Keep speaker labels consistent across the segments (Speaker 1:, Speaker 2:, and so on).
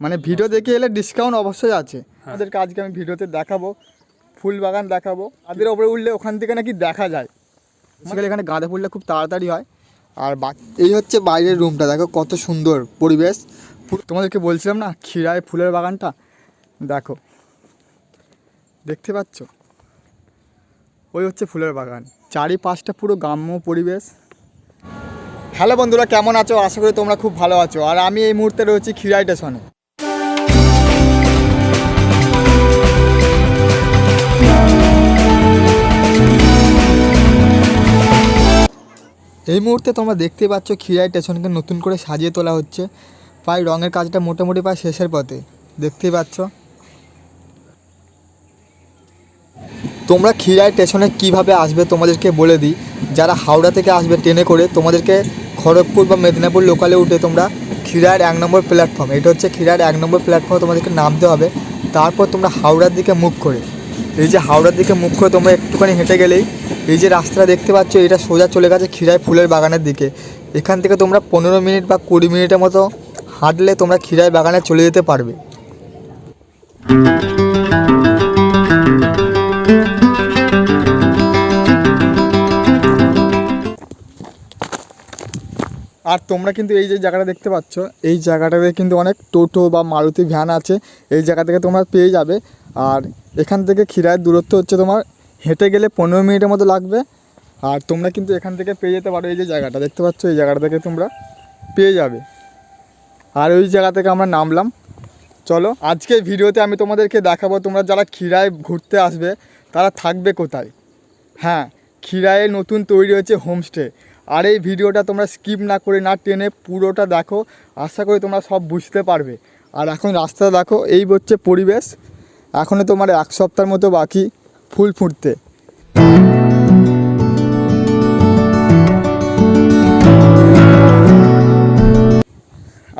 Speaker 1: মানে ভিডিও দেখে এলে ডিসকাউন্ট অবশ্যই আছে। আমাদেরকে কাজকে আমি ভিডিওতে দেখাবো ফুল বাগান দেখাবো। তাদের ওপরে উঠলে ওখান থেকে নাকি দেখা যায়। সেখানে এখানে গাঁদা ফুলটা খুব তাড়াতাড়ি হয়। আর এই হচ্ছে বাইরের রুমটা দেখো কত সুন্দর পরিবেশ। তোমাদেরকে বলছিলাম না ক্ষীরায় ফুলের বাগানটা? দেখো। দেখতে পাচ্ছ? ওই হচ্ছে ফুলের বাগান। চারিপাশটা পুরো গ্রাম্য পরিবেশ। হ্যালো বন্ধুরা কেমন আছো? আশা করি তোমরা খুব ভালো আছো। আর আমি এই মুহূর্তে রয়েছি ক্ষীরাই স্টেশনে। এই মুহূর্তে তোমরা দেখতে পাচ্ছ খিরাই স্টেশনকে নতুন করে সাজিয়ে তোলা হচ্ছে। প্রায় রঙের কাজটা মোটামুটি প্রায় শেষের পথে। দেখতেই পাচ্ছ? তোমরা খিরাই স্টেশনে কীভাবে আসবে তোমাদেরকে বলে দিই। যারা হাওড়া থেকে আসবে ট্রেনে করে, তোমাদেরকে খড়গপুর বা মেদিনীপুর লোকালে উঠে তোমরা খিরার এক নম্বর প্ল্যাটফর্ম এটা হচ্ছে খিরার এক নম্বর প্ল্যাটফর্মে তোমাদেরকে নামতে হবে। তারপর তোমরা হাওড়ার দিকে মুখ করে। এই যে হাওড়ার দিকে মুখ্য তোমরা একটুখানি হেঁটে গেলেই এই যে রাস্তাটা দেখতে পাচ্ছ, এটা সোজা চলে গেছে খিরায় ফুলের বাগানের দিকে। এখান থেকে তোমরা পনেরো মিনিট বা কুড়ি মিনিটের মতো হাঁটলে তোমরা খিরায় বাগানে চলে যেতে পারবে। আর তোমরা কিন্তু এই যে জায়গাটা দেখতে পাচ্ছ, এই জায়গাটাতে কিন্তু অনেক টোটো বা মারুতি ভ্যান আছে। এই জায়গা থেকে তোমরা পেয়ে যাবে। আর এখান থেকে ক্ষীরায়ের দূরত্ব হচ্ছে তোমার হেঁটে গেলে পনেরো মিনিটের মতো লাগবে। আর তোমরা কিন্তু এখান থেকে পেয়ে যেতে পারো এই যে জায়গাটা। দেখতে পাচ্ছ, এই জায়গাটা থেকে তোমরা পেয়ে যাবে। আর ওই জায়গা থেকে আমরা নামলাম। চলো, আজকে ভিডিওতে আমি তোমাদেরকে দেখাবো তোমরা যারা ক্ষীরায় ঘুরতে আসবে, তারা থাকবে কোথায়? হ্যাঁ ক্ষীরায়ে নতুন তৈরি হয়েছে হোমস্টে। আর এই ভিডিওটা তোমরা স্কিপ না করে না টেনে পুরোটা দেখো। আশা করি তোমরা সব বুঝতে পারবে। আর এখন রাস্তা দেখো, এই হচ্ছে পরিবেশ। এখনও তোমার এক সপ্তাহের মতো বাকি ফুল ফুটতে।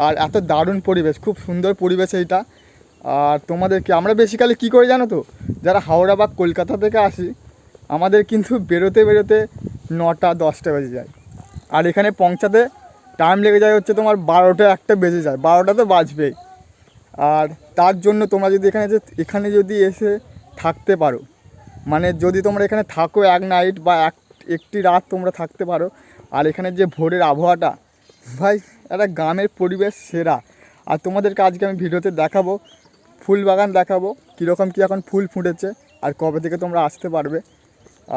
Speaker 1: আর এত দারুণ পরিবেশ, খুব সুন্দর পরিবেশ এইটা। আর তোমাদেরকে, আমরা বেসিক্যালি কী করে জানো তো? যারা হাওড়া বা কলকাতা থেকে আসি, আমাদের কিন্তু বেরোতে বেরোতে নটা, দশটা বেজে যায়। আর এখানে পৌঁছাতে টাইম লেগে যায় হচ্ছে তোমার বারোটা একটা বেজে যায় বারোটা তো বাজবেই। আর তার জন্য তোমরা যদি এখানে যে এখানে যদি এসে থাকতে পারো মানে যদি তোমরা এখানে থাকো এক নাইট বা এক একটি রাত তোমরা থাকতে পারো, আর এখানে যে ভোরের আবহাওয়াটা, ভাই, একটা গ্রামের পরিবেশ সেরা। আর তোমাদেরকে আজকে আমি ভিডিওতে দেখাবো ফুল বাগান দেখাবো, কীরকম কী এখন ফুল ফুটেছে, আর কবে থেকে তোমরা আসতে পারবে।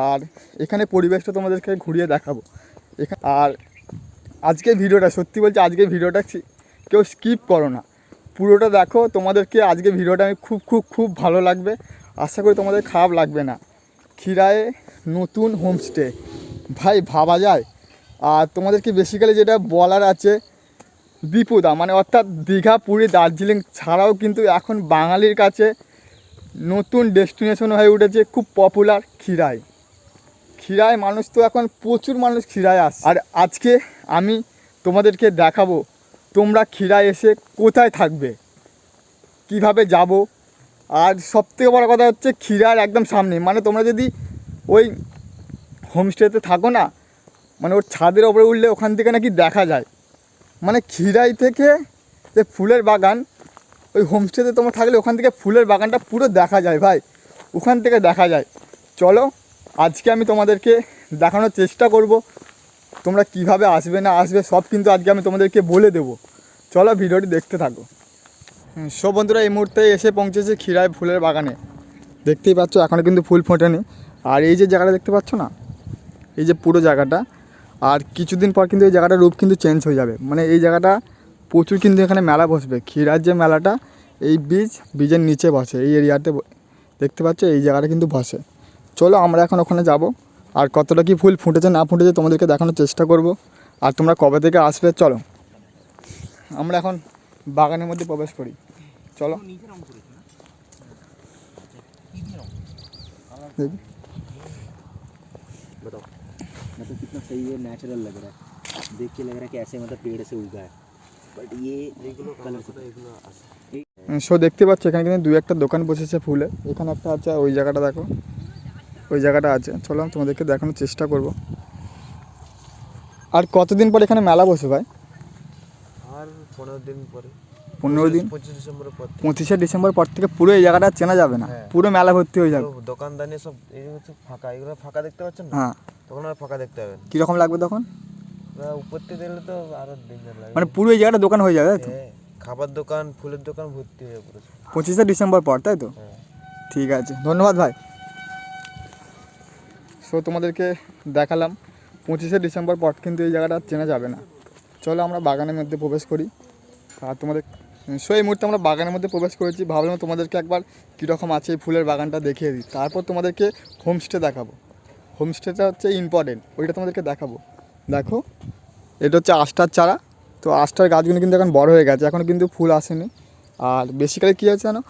Speaker 1: আর এখানে পরিবেশটা তোমাদেরকে ঘুরিয়ে দেখাবো। আর আজকের ভিডিওটা, সত্যি বলছি আজকে ভিডিওটা কেউ স্কিপ করো না। পুরোটা দেখো, তোমাদেরকে আজকে ভিডিওটা আমি খুব খুব খুব ভালো লাগবে। আশা করি তোমাদের খারাপ লাগবে না। ক্ষীরায়ে নতুন হোমস্টে ভাই, ভাবা যায়। আর তোমাদেরকে বেসিক্যালি যেটা বলার আছে দীপুদা মানে অর্থাৎ দীঘা, পুরী, দার্জিলিং ছাড়াও কিন্তু এখন বাঙালির কাছে নতুন ডেস্টিনেশন হয়ে উঠেছে, খুব পপুলার ক্ষীরাই ক্ষীরায় মানুষ তো এখন প্রচুর মানুষ ক্ষীরায় আসে আর আজকে আমি তোমাদেরকে দেখাবো তোমরা ক্ষীরায় এসে কোথায় থাকবে, কীভাবে যাব। আর সবথেকে বড় কথা হচ্ছে ক্ষীরার একদম সামনে। মানে তোমরা যদি ওই হোমস্টেতে থাকো না মানে ওর ছাদের ওপরে উঠলে ওখান থেকে নাকি দেখা যায়। মানে ক্ষীরাই থেকে যে ফুলের বাগান, ওই হোমস্টেতে তোমরা থাকলে ওখান থেকে ফুলের বাগানটা পুরো দেখা যায় ভাই। ওখান থেকে দেখা যায়। চলো আজকে আমি তোমাদেরকে দেখানোর চেষ্টা করব, তোমরা কীভাবে আসবে না আসবে, সব কিন্তু আজকে আমি তোমাদেরকে বলে দেবো। চলো ভিডিওটি দেখতে থাকো। সব বন্ধুরা, এই মুহূর্তে এসে পৌঁছেছে ক্ষীরায় ফুলের বাগানে। দেখতেই পাচ্ছ এখনও কিন্তু ফুল ফোটেনি। আর এই যে জায়গাটা দেখতে পাচ্ছ না? এই যে পুরো জায়গাটা। আর কিছুদিন পর কিন্তু এই জায়গাটার রূপ কিন্তু চেঞ্জ হয়ে যাবে। মানে এই জায়গাটা প্রচুর কিন্তু এখানে মেলা বসবে। ক্ষীরার যে মেলাটা, এই বীজ বীজের নিচে বসে, এই এরিয়াতে দেখতে পাচ্ছ, এই জায়গাটা কিন্তু বসে। চলো আমরা এখন ওখানে যাব আর কতটা কি ফুল ফুটেছে না ফুটেছে তোমাদেরকে দেখানোর চেষ্টা করব আর তোমরা কবে থেকে আসবে চলো আমরা এখন বাগানের মধ্যে প্রবেশ করি চলো দেখি।
Speaker 2: बताओ मतलब कितना सही है नेचुरल लग रहा है देख के लग रहा है कि ऐसे मतलब पेड़ से उगा है बट ये कलर
Speaker 1: সো দেখতে পাচ্ছ এখানে কিন্তু দুই একটা দোকান বসেছে ফুলে এখানে একটা আছে আর ওই জায়গাটা দেখো ওই জায়গাটা আছে। চলো আমি তোমাদেরকে দেখানোর চেষ্টা করব। আর কতদিন পর এখানে মেলা বসে ভাই?
Speaker 3: আর পনেরো দিন পরে।
Speaker 1: পনেরো দিন?
Speaker 3: পঁচিশ ডিসেম্বরের পর
Speaker 1: পঁচিশে ডিসেম্বর পর থেকে পুরো এই জায়গাটা চেনা যাবে না।
Speaker 3: হ্যাঁ।
Speaker 1: পুরো মেলা ভর্তি হয়ে যাবে।
Speaker 3: দোকানদানি সব ফাঁকা। এগুলো ফাঁকা দেখতে পাচ্ছেন না?
Speaker 1: হ্যাঁ।
Speaker 3: তখন আর ফাঁকা দেখতে পাবেন
Speaker 1: কীরকম লাগবে তখন?
Speaker 3: উপর থেকে দিলে তো আরও ডেঞ্জার লাগে
Speaker 1: মানে পুরো এই জায়গাটা দোকান হয়ে যাবে তো?
Speaker 3: হ্যাঁ, খাবার দোকান ফুলের দোকান ভর্তি হয়ে পড়েছে
Speaker 1: পঁচিশে ডিসেম্বর পর তাই তো?
Speaker 3: হ্যাঁ।
Speaker 1: ঠিক আছে। ধন্যবাদ ভাই। সো তোমাদেরকে দেখালাম। পঁচিশে ডিসেম্বর পর কিন্তু এই জায়গাটা চেনা যাবে না। চলো আমরা বাগানের মধ্যে প্রবেশ করি। আর তোমাদের সো এই মুহূর্তে আমরা বাগানের মধ্যে প্রবেশ করেছি। ভাবলাম তোমাদেরকে একবার কীরকম আছে এই ফুলের বাগানটা দেখিয়ে দিই। তারপর তোমাদেরকে হোমস্টে দেখাবো। হোমস্টেটা হচ্ছে ইম্পর্টেন্ট ওইটা তোমাদেরকে দেখাবো। দেখো, এটা হচ্ছে আষ্টার চারা। তো আষ্টার গাছগুলো কিন্তু এখন বড় হয়ে গেছে। এখন কিন্তু ফুল আসেনি। আর বেসিক্যালি কী আছে জানো?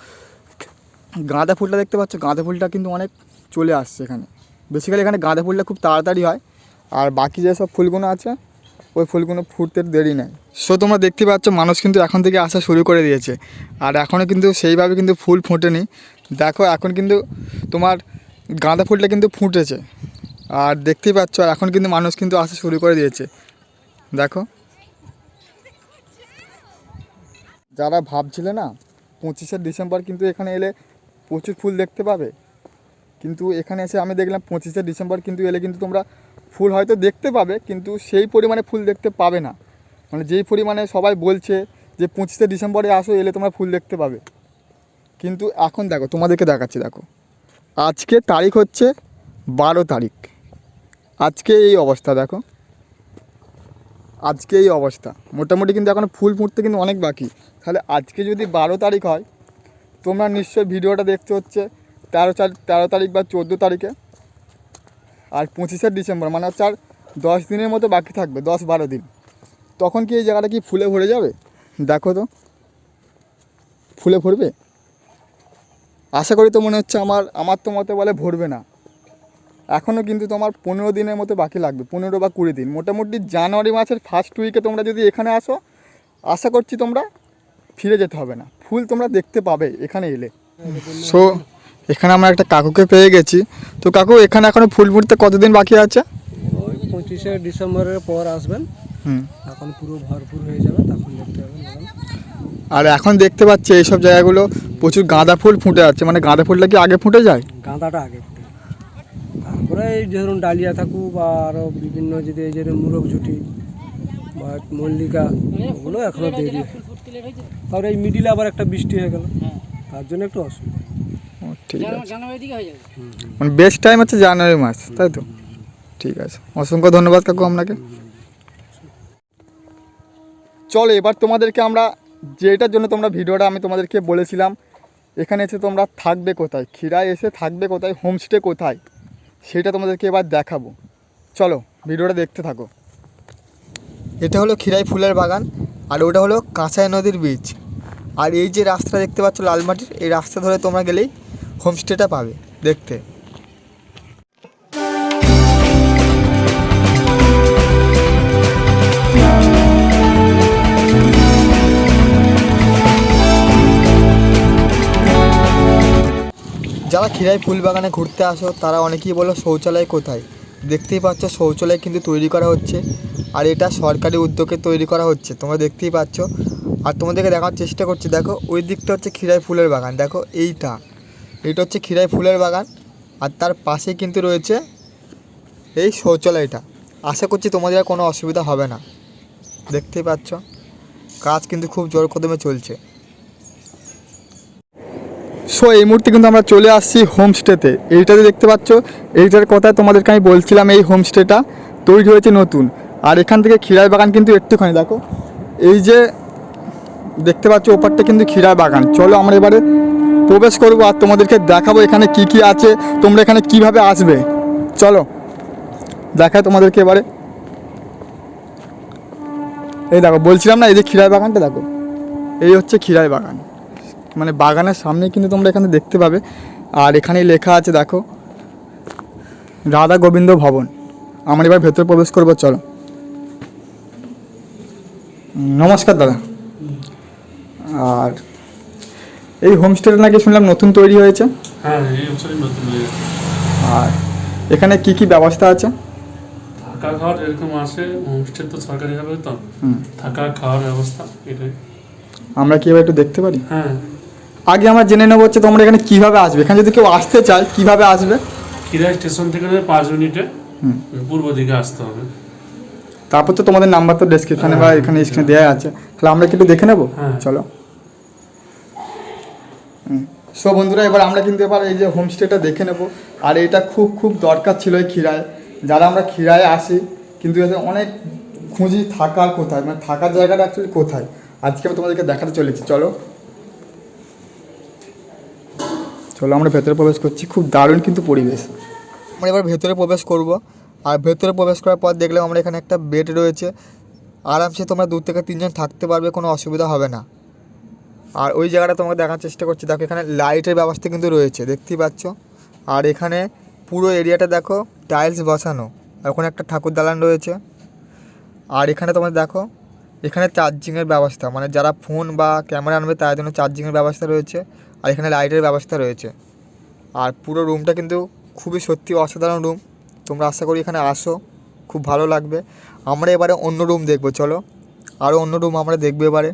Speaker 1: গাঁদা ফুলটা দেখতে পাচ্ছ? গাঁদা ফুলটা কিন্তু অনেক চলে আসছে এখানে। বেসিক্যালি এখানে গাঁদা ফুলটা খুব তাড়াতাড়ি হয়। আর বাকি যেসব ফুলগুলো আছে, ওই ফুলগুলো ফুটতে দেরি নেয় সো তোমরা দেখতে পাচ্ছ, মানুষ কিন্তু এখন থেকে আসা শুরু করে দিয়েছে। আর এখনও কিন্তু সেইভাবে কিন্তু ফুল ফোটেনি। দেখো, এখন কিন্তু তোমার গাঁদা ফুলটা কিন্তু ফুটেছে। আর দেখতেই পাচ্ছ, এখন কিন্তু মানুষ কিন্তু আসা শুরু করে দিয়েছে। দেখো। যারা ভাবছিলে না, পঁচিশে ডিসেম্বর কিন্তু এখানে এলে প্রচুর ফুল দেখতে পাবে? কিন্তু এখানে এসে আমি দেখলাম পঁচিশে ডিসেম্বর কিন্তু এলে কিন্তু তোমরা ফুল হয়তো দেখতে পাবে, কিন্তু সেই পরিমাণে ফুল দেখতে পাবে না। মানে যেই পরিমাণে সবাই বলছে যে পঁচিশে ডিসেম্বরে আসো, এলে তোমরা ফুল দেখতে পাবে। কিন্তু এখন দেখো, তোমাদেরকে দেখাচ্ছি, দেখো। আজকে তারিখ হচ্ছে বারো তারিখ। আজকে এই অবস্থা, দেখো। আজকে এই অবস্থা। মোটামুটি কিন্তু এখন ফুল ফুটতে কিন্তু অনেক বাকি। তাহলে আজকে যদি বারো তারিখ হয়, তোমরা নিশ্চয়ই ভিডিওটা দেখতে হচ্ছে তেরো চার, তেরো তারিখ বা চোদ্দ তারিখে আর পঁচিশে ডিসেম্বর মানে হচ্ছে আর দশ দিনের মতো বাকি থাকবে, দশ বারো দিন। তখন কি এই জায়গাটা কি ফুলে ভরে যাবে? দেখো তো। ফুলে ভরবে? আশা করি তো মনে হচ্ছে আমার আমার তো মতে বলে ভরবে না। এখনও কিন্তু তোমার পনেরো দিনের মতো বাকি লাগবে, পনেরো বা কুড়ি দিন। মোটামুটি জানুয়ারি মাসের ফার্স্ট উইকে তোমরা যদি এখানে আসো, আশা করছি তোমরা ফিরে যেতে হবে না। ফুল তোমরা দেখতে পাবে এখানে এলে। সো এখানে আমরা একটা কাকুকে পেয়ে গেছি। তো কাকু এখানে এখনও ফুল ফুটতে কতদিন বাকি আছে?
Speaker 4: ওই পঁচিশে ডিসেম্বরের পর আসবেন।
Speaker 1: হুম।
Speaker 4: তখন পুরো ভরপুর হয়ে যাবে তখন দেখতে পাবেন।
Speaker 1: আর এখন দেখতে পাচ্ছি এইসব জায়গাগুলো প্রচুর গাঁদা ফুল ফুটে আছে মানে গাঁদা ফুলটা কি আগে ফুটে যায়?
Speaker 4: গাঁদাটা আগে ফুটে তারপরে এই ধরুন ডালিয়া থাকুক বা আরও বিভিন্ন যদি এই যে মুরগ ঝুটি বা মল্লিকা ওগুলো এখনও দেরি। তারপরে এই মিডিলে আবার একটা বৃষ্টি হয়ে গেল। তার জন্য একটু অসুবিধা।
Speaker 1: ঠিক আছে। মানে বেস্ট টাইম হচ্ছে জানুয়ারি মাস তাই তো? ঠিক আছে। অসংখ্য ধন্যবাদ কাকু আপনাকে। চলো এবার তোমাদেরকে আমরা যেটার জন্য তোমরা ভিডিওটা আমি তোমাদেরকে বলেছিলাম এখানে এসে তোমরা থাকবে কোথায়? ক্ষীরায় এসে থাকবে কোথায়? হোমস্টে কোথায়? সেটা তোমাদেরকে এবার দেখাবো। চলো ভিডিওটা দেখতে থাকো। এটা হলো ক্ষীরাই ফুলের বাগান আর ওটা হলো কাঁচাই নদীর বীচ। আর এই যে রাস্তা দেখতে পাচ্ছ লালমাটির এই রাস্তা ধরে তোমরা গেলেই হোমস্টেটা পাবে, দেখতে। যারা ক্ষীরাই ফুল বাগানে ঘুরতে আসো, তারা অনেকেই বলো শৌচালয় কোথায়। দেখতেই পাচ্ছ শৌচালয় কিন্তু তৈরি করা হচ্ছে, আর এটা সরকারি উদ্যোগে তৈরি করা হচ্ছে, তোমরা দেখতেই পাচ্ছ। আর তোমাদেরকে দেখার চেষ্টা করছি, দেখো, ওই দিকটা হচ্ছে ক্ষীরাই ফুলের বাগান, দেখো, এইটা। এইটা হচ্ছে ক্ষীরাই ফুলের বাগান আর তার পাশে কিন্তু রয়েছে এই শৌচালয়টা আশা করছি তোমাদের আর কোনো অসুবিধা হবে না। দেখতেই পাচ্ছ কাজ কিন্তু খুব জোর কদমে চলছে। সো এই মুহূর্তে কিন্তু আমরা চলে আসছি হোমস্টেতে এইটাতে দেখতে পাচ্ছ, এইটার কথা তোমাদেরকে আমি বলছিলাম এই হোমস্টেটা তৈরি হয়েছে নতুন। আর এখান থেকে ক্ষীরার বাগান কিন্তু একটুখানি, দেখো। এই যে দেখতে পাচ্ছ, ওপারটা কিন্তু ক্ষীরার বাগান। চলো আমরা এবারে প্রবেশ করব আর তোমাদেরকে দেখাবো এখানে কি কি আছে, তোমরা এখানে কীভাবে আসবে। চলো দেখায় তোমাদেরকে এবারে। এই দেখো, বলছিলাম না, এই যে ক্ষীরার বাগানটা দেখো। এই হচ্ছে ক্ষীরার বাগান। মানে বাগানের সামনে কিন্তু তোমরা এখানে দেখতে পাবে। আর এখানেই লেখা আছে, দেখো, রাধা গোবিন্দ ভবন। আমরা এবার ভেতরে প্রবেশ করব, চলো। নমস্কার দাদা। আর এই হোমস্টেটা নাকি শুনলাম নতুন তৈরি হয়েছে?
Speaker 5: হ্যাঁ এই বছরই নতুন হয়ে
Speaker 1: আর এখানে কি কি ব্যবস্থা আছে?
Speaker 5: থাকা খাওয়ার এরকম আসে হোমস্টে তো সরকারিভাবে তো। থাকা খাওয়ার ব্যবস্থা এটাই।
Speaker 1: আমরা কি এবার একটু দেখতে পারি?
Speaker 5: হ্যাঁ।
Speaker 1: আগে আমরা জেনে নেব হচ্ছে তোমরা এখানে কীভাবে আসবে। এখানে যদি কেউ আসতে চায় কীভাবে আসবে?
Speaker 5: খিরা স্টেশন থেকে পাঁচ মিনিটে। পূর্ব দিকে আসতে হবে।
Speaker 1: তারপর তো তোমাদের নাম্বার তো ডেসক্রিপশনে বা এখানে স্ক্রিনে দেওয়া আছে। তাহলে আমরা কি একটু দেখে নেব?
Speaker 5: হ্যাঁ।
Speaker 1: চলো। সো বন্ধুরা, এবার আমরা কিন্তু এবার এই যে হোমস্টেটা দেখে নেব। আর এটা খুব খুব দরকার ছিল এই ক্ষীরায় যারা আমরা ক্ষীরায় আসি, কিন্তু এদের অনেক খুঁজি থাকার কোথায়? মানে থাকার জায়গাটা অ্যাকচুয়ালি কোথায়? আজকে আমি তোমাদেরকে দেখাতে চলেছি, চলো। চলো, আমরা ভেতরে প্রবেশ করছি। খুব দারুণ কিন্তু পরিবেশ। আমরা এবার ভেতরে প্রবেশ করব। আর ভেতরে প্রবেশ করার পর দেখলাম আমরা এখানে একটা বেড রয়েছে। আরামসে তোমরা দু থেকে তিনজন থাকতে পারবে, কোনো অসুবিধা হবে না। আর ওই জায়গাটা তোমাকে দেখার চেষ্টা করছি। দেখো, এখানে লাইটের ব্যবস্থা কিন্তু রয়েছে, দেখতেই পাচ্ছ। আর এখানে পুরো এরিয়াটা দেখো, টাইলস বসানো, ওখানে একটা ঠাকুর দালান রয়েছে। আর এখানে তোমরা দেখো, এখানে চার্জিংয়ের ব্যবস্থা মানে যারা ফোন বা ক্যামেরা আনবে তার জন্য চার্জিংয়ের ব্যবস্থা রয়েছে, আর এখানে লাইটের ব্যবস্থা রয়েছে। আর পুরো রুমটা কিন্তু খুবই সত্যি অসাধারণ রুম তোমরা আশা করি এখানে আসো, খুব ভালো লাগবে। আমরা এবারে অন্য রুম দেখব, চলো। আরও অন্য রুম আমরা দেখব এবারে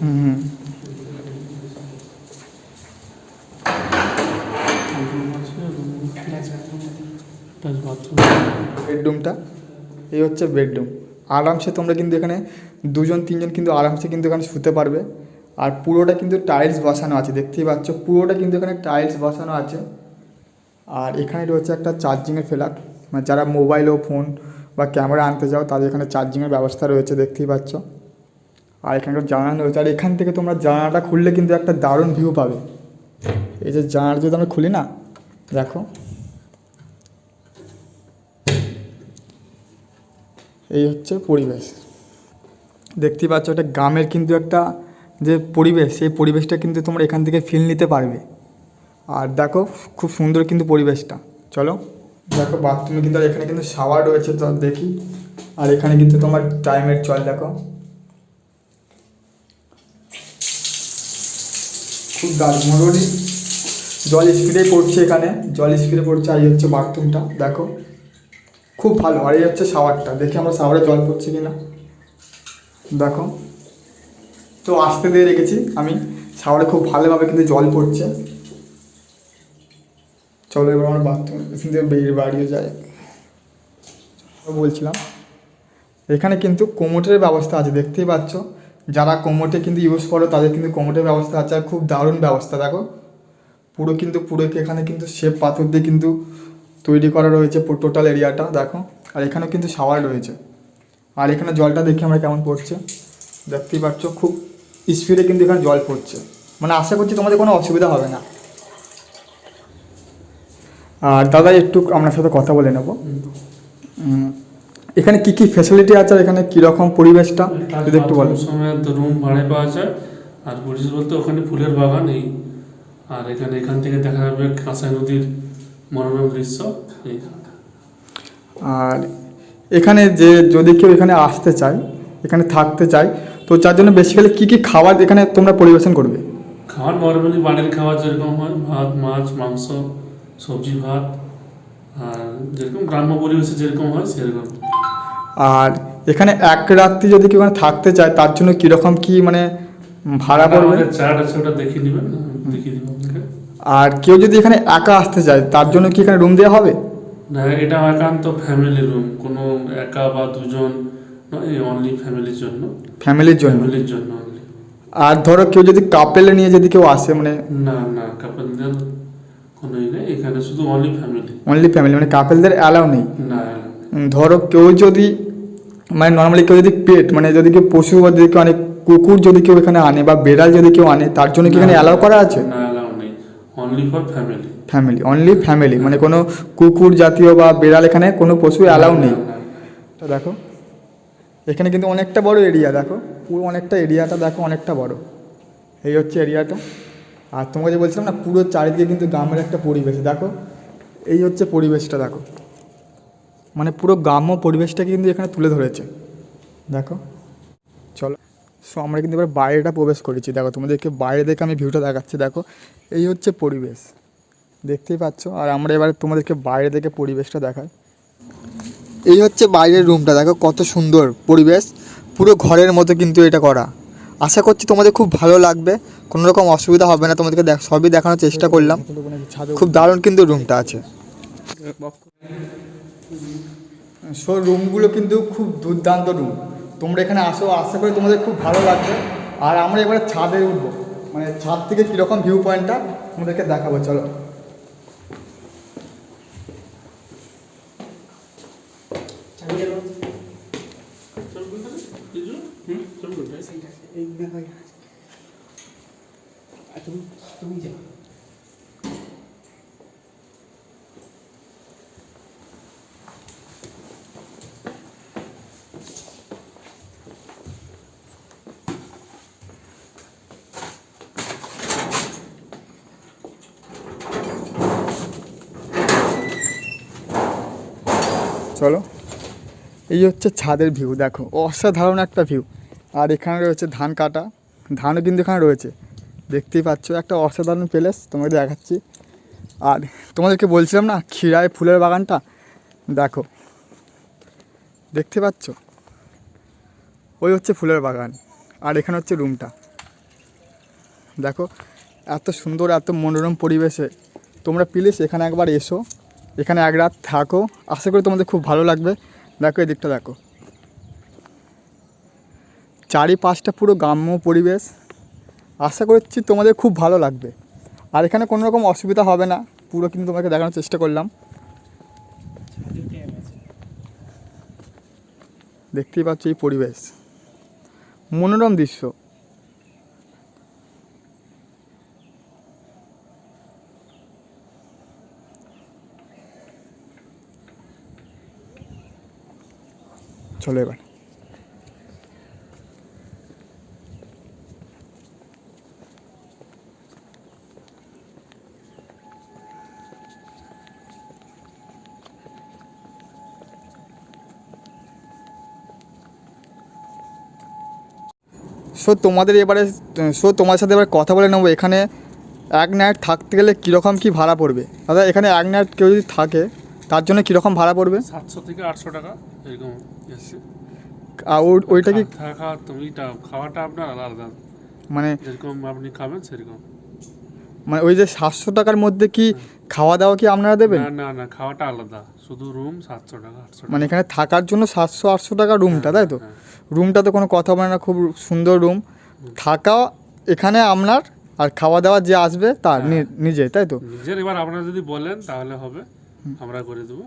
Speaker 1: হুম হুম বেডরুমটা, এই হচ্ছে বেডরুম। আরামসে তোমরা কিন্তু এখানে দুজন, তিনজন কিন্তু আরামসে কিন্তু এখানে শুতে পারবে। আর পুরোটা কিন্তু টাইলস বসানো আছে, দেখতেই পাচ্ছ। পুরোটা কিন্তু এখানে টাইলস বসানো আছে। আর এখানে রয়েছে একটা চার্জিংয়ের ফেলাক। মানে যারা মোবাইল ও ফোন বা ক্যামেরা আনতে যাও, তাদের এখানে চার্জিংয়ের ব্যবস্থা রয়েছে, দেখতেই পাচ্ছ। আর এখানকার জানালা রয়েছে। আর এখান থেকে তোমরা জানালাটা খুললে কিন্তু একটা দারুণ ভিউ পাবে। এই যে জানালা যদি আমরা খুলি না, দেখো। এই হচ্ছে পরিবেশ। দেখতেই পাচ্ছ এটা গ্রামের কিন্তু একটা যে পরিবেশ, সেই পরিবেশটা কিন্তু তোমরা এখান থেকে ফিল নিতে পারবে। আর দেখো, খুব সুন্দর কিন্তু পরিবেশটা। চলো, দেখো বাথরুমে কিন্তু আর এখানে কিন্তু শাওয়ার রয়েছে তো দেখি। আর এখানে কিন্তু তোমার টাইমের চল, দেখো। খুব দারুণ, মোটামুটি জল স্পিডে পড়ছে এখানে। জল স্পিডে পড়ছে আর হচ্ছে বাথরুমটা দেখো। খুব ভালো, আর এই হচ্ছে শাওয়ারটা দেখি আমরা শাওয়ারে জল পড়ছে কিনা। দেখো। তো আসতে দিয়ে রেখেছি আমি। শাওয়ারে খুব ভালোভাবে কিন্তু জল পড়ছে। চলো এবার আমরা বাথরুম এখান থেকে বেরিয়ে বাড়িয়ে যাই। বলছিলাম, এখানে কিন্তু কোমোটের ব্যবস্থা আছে, দেখতেই পাচ্ছ। যারা কোমোটে কিন্তু ইউজ করো, তাদের কিন্তু কোমোটের ব্যবস্থা আছে, আর খুব দারুণ ব্যবস্থা, দেখো। পুরো কিন্তু পুরো এখানে কিন্তু শেপ পাথর দিয়ে কিন্তু তৈরি করা রয়েছে টোটাল এরিয়াটা দেখো। আর এখানেও কিন্তু শাওয়ার রয়েছে। আর এখানে জলটা দেখি আমরা কেমন পড়ছে? দেখতেই পাচ্ছ, খুব স্পিডে কিন্তু এখানে জল পড়ছে। মানে আশা করছি তোমাদের কোনো অসুবিধা হবে না। আর দাদা, একটু আপনার সাথে কথা বলে নেব। এখানে কি কি ফ্যাসিলিটি আছে আর এখানে কীরকম পরিবেশটা? যদি একটু বলো।
Speaker 5: সময় রুম ভাড়ে পাওয়া যায়। আর বলতে ওখানে ফুলের বাগান এই। আর এখানে এখান থেকে দেখা যাবে কাঁসাই নদীর মনোরম দৃশ্য
Speaker 1: আর এখানে যে যদি কেউ এখানে আসতে চায় এখানে থাকতে চায় তো যার জন্য বেসিক্যালি কী কী খাবার এখানে তোমরা পরিবেশন করবে?
Speaker 5: খাবার নর্মালি বাড়ির খাবার যেরকম হয় ভাত মাছ মাংস সবজি ভাত আর যেরকম গ্রাম্য পরিবেশে যেরকম হয় সেরকম।
Speaker 1: আর এখানে এক রাত্রি যদি কেউ থাকতে চায় তার জন্য কীরকম কি মানে ভাড়া পড়বে?
Speaker 5: চার্ট আছে ওটা দেখিয়ে নেবেন দেখিয়ে দিব।
Speaker 1: আর কেউ যদি এখানে একা আসতে চায় তার জন্য কি এখানে রুম দেওয়া হবে?
Speaker 5: না এটা একান্ত ফ্যামিলি রুম কোনো একা বা দুজন নয় অনলি ফ্যামিলির জন্য।
Speaker 1: ফ্যামিলির জন্য?
Speaker 5: ফ্যামিলির জন্য
Speaker 1: আর ধরো কেউ যদি কাপেলে নিয়ে যদি কেউ আসে মানে
Speaker 5: না না কাপলদের কোনো ই নেই। এখানে শুধু অনলি ফ্যামিলি
Speaker 1: অনলি ফ্যামিলি মানে কাপেলদের অ্যালাউ নেই?
Speaker 5: না
Speaker 1: উম, ধরো কেউ যদি মানে নর্মালি কেউ যদি পেট মানে যদি কেউ পশু বা যদি কেউ অনেক কুকুর যদি কেউ এখানে আনে বা বেড়াল যদি কেউ আনে তার জন্য কি এখানে অ্যালাউ করা আছে?
Speaker 5: না allow family
Speaker 1: family only family মানে কোনো কুকুর জাতীয় বা বেড়াল এখানে কোনো পশু অ্যালাউ নেই। তো দেখো, এখানে কিন্তু অনেকটা বড় এরিয়া দেখো, পুরো অনেকটা এরিয়াটা দেখো অনেকটা বড়। এই হচ্ছে এরিয়াটা আর তোমাকে যে বলছিলাম না, পুরো চারিদিকে কিন্তু গ্রামের একটা পরিবেশ, দেখো, এই হচ্ছে পরিবেশটা, দেখো। মানে পুরো গ্রাম্য পরিবেশটাকে কিন্তু এখানে তুলে ধরেছে। দেখো, চলো। সো আমরা কিন্তু এবার বাইরেটা প্রবেশ করেছি। দেখো, তোমাদেরকে বাইরে দেখে আমি ভিউটা দেখাচ্ছি। দেখো, এই হচ্ছে পরিবেশ। দেখতেই পাচ্ছ? আর আমরা এবার তোমাদেরকে বাইরে থেকে পরিবেশটা দেখাই। এই হচ্ছে বাইরের রুমটা দেখো, কত সুন্দর পরিবেশ। পুরো ঘরের মতো কিন্তু এটা করা। আশা করছি তোমাদের খুব ভালো লাগবে। কোনো রকম অসুবিধা হবে না। তোমাদেরকে দেখ, সবই দেখানোর চেষ্টা করলাম। খুব দারুণ কিন্তু রুমটা আছে। সো রুমগুলো কিন্তু খুব দুর্দান্ত রুম তোমরা এখানে আসো আশা করি তোমাদের খুব ভালো লাগবে। আর আমরা এবারে ছাদে উঠবো। মানে ছাদ থেকে কীরকম ভিউ পয়েন্টটা তোমাদেরকে দেখাবো চলো। চলো। এই হচ্ছে ছাদের ভিউ দেখো, অসাধারণ একটা ভিউ আর এখানে রয়েছে ধান কাটা। ধানও কিন্তু এখানে রয়েছে। দেখতেই পাচ্ছ, একটা অসাধারণ প্লেস তোমাকে দেখাচ্ছি। আর তোমাদেরকে বলছিলাম না, ক্ষীরায় ফুলের বাগানটা? দেখো, দেখতে পাচ্ছ? ওই হচ্ছে ফুলের বাগান। আর এখানে হচ্ছে রুমটা দেখো, এত সুন্দর, এত মনোরম পরিবেশে তোমরা প্লিজ এখানে একবার এসো। এখানে এক রাত থাকো। আশা করি তোমাদের খুব ভালো লাগবে। দেখো এই দিকটা, দেখো। চারিপাশটা পুরো গ্রাম্য পরিবেশ। আশা করছি তোমাদের খুব ভালো লাগবে। আর এখানে কোনো রকম অসুবিধা হবে না। পুরো কিন্তু তোমাকে দেখানোর চেষ্টা করলাম। দেখতেই পাচ্ছ এই পরিবেশ। মনোরম দৃশ্য। চলো এবার। সো তোমাদের এবারে সো তোমার সাথে এবার কথা বলে নেব। এখানে এক নাইট থাকতে গেলে কীরকম কী ভাড়া পড়বে? দাদা, এখানে এক নাইট কেউ যদি থাকে তার জন্য কীরকম ভাড়া পড়বে?
Speaker 5: সাতশো থেকে আটশো টাকা এরকম এসছে
Speaker 1: আর ওইটা কি
Speaker 5: থাকা তুমিটা খাওয়াটা আপনার আলাদা।
Speaker 1: মানে
Speaker 5: যেরকম আপনি খাবেন সেরকম।
Speaker 1: মানে ওই যে সাতশো টাকার মধ্যে কি খাওয়া দাওয়া কি আপনারা দেবেন?
Speaker 5: না না না খাওয়াটা আলাদা। শুধু রুম সাতশো টাকা আটশো
Speaker 1: মানে এখানে থাকার জন্য সাতশো আটশো টাকা রুমটা তাই তো?
Speaker 5: হ্যাঁ।
Speaker 1: রুমটা তো কোনো কথা বলে না খুব সুন্দর রুম থাকা এখানে আপনার আর খাওয়া দাওয়া যে আসবে তার নিজে তাই তো?
Speaker 5: নিজের এবার আপনারা যদি বলেন তাহলে হবে। আমরা করে দেবো।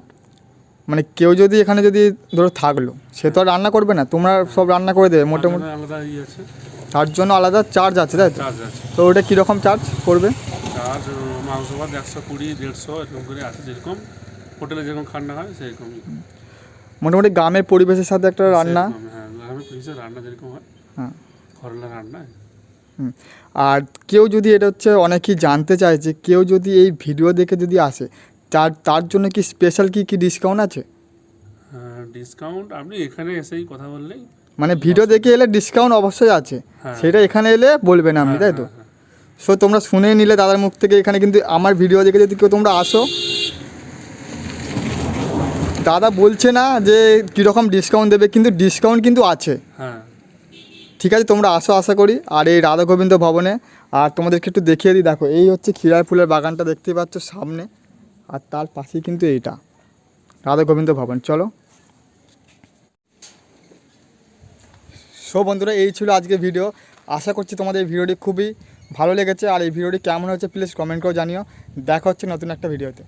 Speaker 1: মানে কেউ যদি এখানে যদি ধরো থাকল সে তো আর রান্না করবে না তোমরা সব রান্না করে দেবে মোটামুটি
Speaker 5: আলাদা আছে।
Speaker 1: তার জন্য আলাদা চার্জ আছে তাই তো?
Speaker 5: চার্জ আছে।
Speaker 1: তো ওটা কীরকম চার্জ পড়বে
Speaker 5: চার্জ মাংস ভাত একশো কুড়ি দেড়শো এরকম করে আছে যেরকম। হোটেলে যেরকম খান্না হয় সেরকমই।
Speaker 1: মোটামুটি গ্রামের পরিবেশের সাথে একটা রান্না।
Speaker 5: সেরকম, হ্যাঁ গ্রামের পুলিশের রান্না যেরকম হয়।
Speaker 1: হ্যাঁ।
Speaker 5: রান্না
Speaker 1: হুম। আর কেউ যদি এটা হচ্ছে অনেকেই জানতে চায় যে কেউ যদি এই ভিডিও দেখে যদি আসে তার তার জন্য কি স্পেশাল কি কি ডিসকাউন্ট আছে?
Speaker 5: ডিসকাউন্ট আপনি এখানে এসেই কথা বললেই
Speaker 1: মানে ভিডিও দেখে এলে ডিসকাউন্ট অবশ্যই আছে।
Speaker 5: হ্যাঁ।
Speaker 1: সেটা এখানে এলে বলবেন আপনি তাই তো?
Speaker 5: হ্যাঁ, হ্যাঁ,
Speaker 1: সো তোমরা শুনেই নিলে দাদার মুখ থেকে এখানে কিন্তু আমার ভিডিও দেখে যদি কেউ তোমরা আসো। দাদা বলছে না যে কীরকম ডিসকাউন্ট দেবে কিন্তু ডিসকাউন্ট কিন্তু আছে।
Speaker 5: হ্যাঁ।
Speaker 1: ঠিক আছে তোমরা আসো আশা করি। আর এই রাধা গোবিন্দ ভবনে। আর তোমাদেরকে একটু দেখিয়ে দিই দেখো এই হচ্ছে ক্ষীরার ফুলের বাগানটা দেখতেই পাচ্ছ সামনে। আর তার পাশেই কিন্তু এইটা। রাধা গোবিন্দ ভবন, চলো। সো বন্ধুরা, এই ছিল আজকে ভিডিও। আশা করছি তোমাদের এই ভিডিওটি খুবই ভালো লেগেছে। আর এই ভিডিওটি কেমন হয়েছে প্লিজ কমেন্ট করে জানিও। দেখা হচ্ছে নতুন একটা ভিডিওতে।